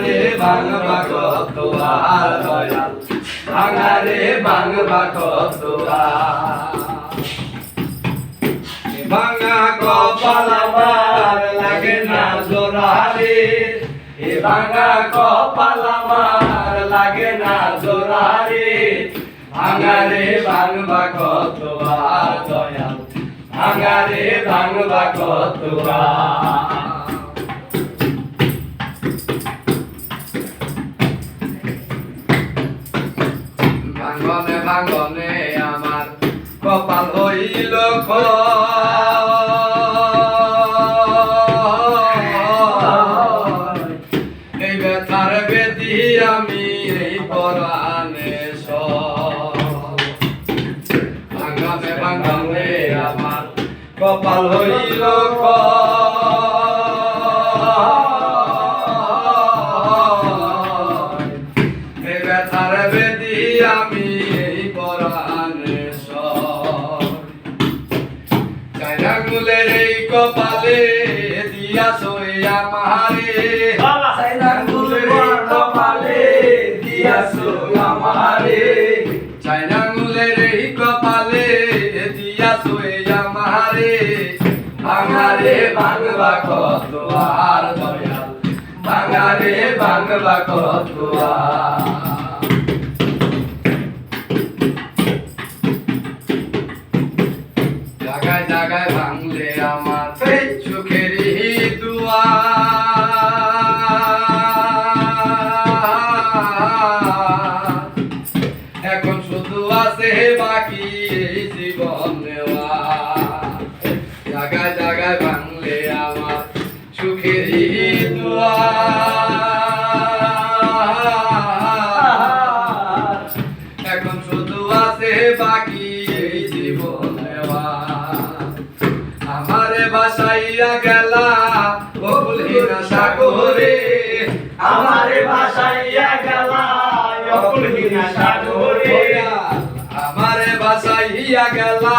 ভাঙারে ভাঙবা কত আর দয়াল ভাঙবা কত ভাঙা কপাল আমার লাগে না জোরারে এ ভাঙা কপাল আমার লাগে না জোরারে ভাঙারে ভাঙবা কত দয়াল ভাঙারে ভাঙবা কত হইল। এই ব্যথার বেদি আমি, এই পরাণে ভাঙনে ভাঙনে আমার কপাল হইল। এই ব্যথার বেদি আমি কপালে দিয়া সইয়া মারে চাই আঙ্গুলের কপালে দিয়া সইয়া মারে চাই কপালে দিয়া সইয়া মারে ভাঙারে কত আর দয়াল ভাঙারে ভাঙবা কত আর। জাগায় জাগায় ভাঙলে আমার জাগায় জাগায় ভাঙলে আমার সুখের এখন শুধু আছে বাকি এই জীবন আমারে বাসাইয়া গেলা বকুলহীন সাগরে। আমারে বাসাইয়া গেলা সাগরে। আমারে বাসাইয়া গেলা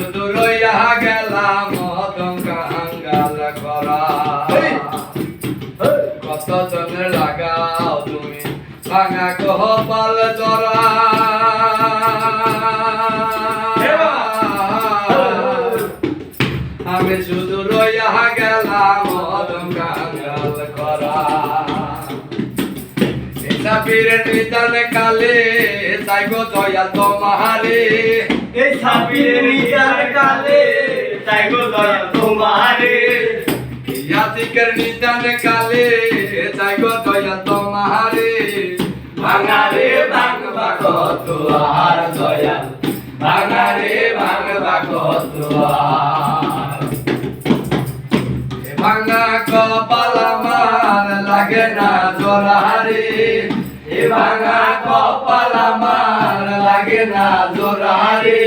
করা। কত জনের লাগাও তুমি, ভাঙা কহ পাল জরা। আমি শুধু রইয়া গেলাম অদম কাঙ্গাল করা সাপিরের নিদান কালে গো তোমারে এই ছাপির নিজার কালে দয়াল তোমারে ইয়াতিকের নিদান কালে তাই গো দয়াল তোমারে ভাঙারে ভাঙবা কত আর দয়াল ভাঙারে ভাঙবা কত ভাঙা কপাল আমার লাগে না জোরারে এ ভাঙা কপাল আমার লাগে না জোরারে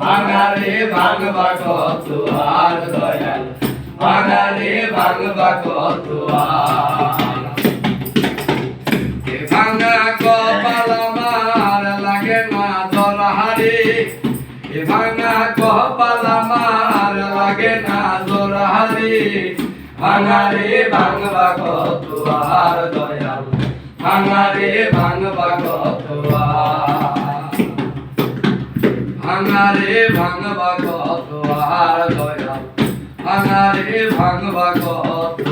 ভাঙারে ভাঙবা কত আর দয়াল ভাঙারে ভাঙবা কত আর এ ভাঙা কপাল আমার লাগে না জোরারে এ ভাঙা কপাল আমার লাগে না জোরারে ভাঙারে ভাঙবা কত আর দয়াল। ভাঙারে ভাঙবা কত আর ভাঙারে দয়াল। ভাঙারে ভাঙবা কত